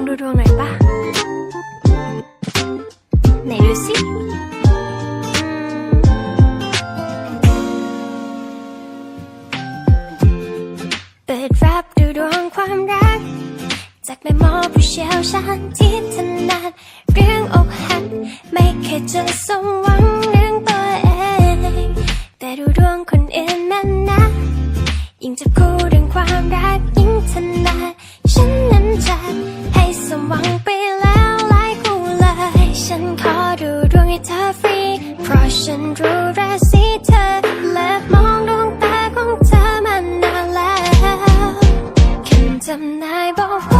องดูดวงหน่อยปะไหนดูสิเปิดรับดูดวงความรัก จากแม่หมอผู้เชี่ยวชาญที่ถนัดเรื่องอกหัก ไม่เคยเจอสมหวังเรื่องตัวเอง แต่ดูดวงคนอื่นมันนะยิ่งจะพูดเรื่ หวังไปแล้วหลายคู่เลย ฉันขอดูดวงให้เธอฟรี เพราะฉันรู้ราศีเธอ และมองดวงตาของเธอมานานแล้วคำจำนายบอกว่า